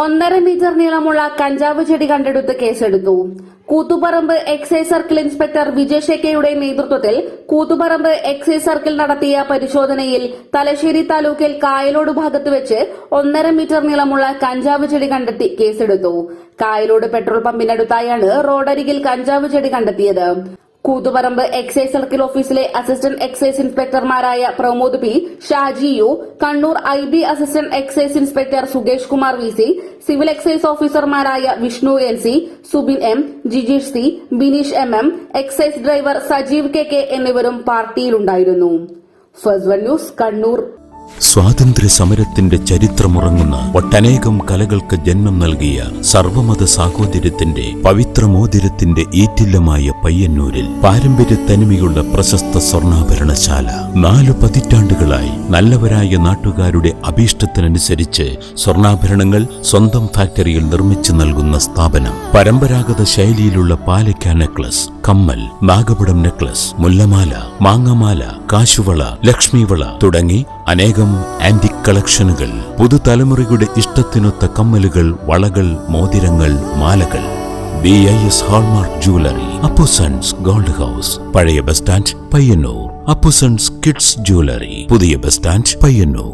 ഒന്നര മീറ്റർ നീളമുള്ള കഞ്ചാവ് ചെടി കണ്ടെടുത്ത് കേസെടുത്തു. Koothuparamba excise circle inspector Vijay ഷെക്കയുടെ നേതൃത്വത്തിൽ കൂത്തുപറമ്പ് എക്സൈസ് സർക്കിൾ നടത്തിയ പരിശോധനയിൽ തലശ്ശേരി താലൂക്കിൽ കായലോട് ഭാഗത്ത് വെച്ച് ഒന്നര മീറ്റർ നീളമുള്ള കഞ്ചാവ് ചെടി കണ്ടെത്തി കേസെടുത്തു. കായലോട് പെട്രോൾ പമ്പിനടുത്തായാണ് റോഡരികിൽ കഞ്ചാവ് ചെടി കണ്ടെത്തിയത്. കൂത്തുപറമ്പ് എക്സൈസ് സർക്കിൾ ഓഫീസിലെ assistant excise ഇൻസ്പെക്ടർമാരായ Pramod P Shaji U Kannur I B assistant excise inspector Sukesh Kumar V C civil excise ഓഫീസർമാരായ Vishnu N C Subin M Jijeesh C Bineesh M M excise driver Sajeev K K എന്നിവരും പാർട്ടിയിലുണ്ടായിരുന്നു. News Kannur. സ്വാതന്ത്ര്യ സമരത്തിന്റെ ചരിത്രമുറങ്ങുന്ന ഒട്ടനേകം കലകൾക്ക് ജന്മം നൽകിയ സർവമത സാഹോദര്യത്തിന്റെ പവിത്രമോതിരത്തിന്റെ ഈറ്റില്ലമായ പയ്യന്നൂരിൽ പാരമ്പര്യ തനിമയുള്ള പ്രശസ്ത സ്വർണാഭരണശാല. നാലു പതിറ്റാണ്ടുകളായി നല്ലവരായ നാട്ടുകാരുടെ അഭീഷ്ടത്തിനനുസരിച്ച് സ്വർണാഭരണങ്ങൾ സ്വന്തം ഫാക്ടറിയിൽ നിർമ്മിച്ചു നൽകുന്ന സ്ഥാപനം. പരമ്പരാഗത ശൈലിയിലുള്ള പാലക്ക നെക്ലസ് കമ്മൽ നാഗപടം നെക്ലസ് മുല്ലമാല മാങ്ങമാല കാശുവള ലക്ഷ്മിവള തുടങ്ങി അനേകം ആന്റിക് കളക്ഷനുകൾ പുതുതലമുറയുടെ ഇഷ്ടത്തിനൊത്ത കമ്മലുകൾ വളകൾ മോതിരങ്ങൾ മാലകൾ. B I S hallmark jewellery Appusons gold house പഴയ bus stand Payyanur Appusons kids jewellery പുതിയ ബസ് സ്റ്റാൻഡ് പയ്യന്നൂർ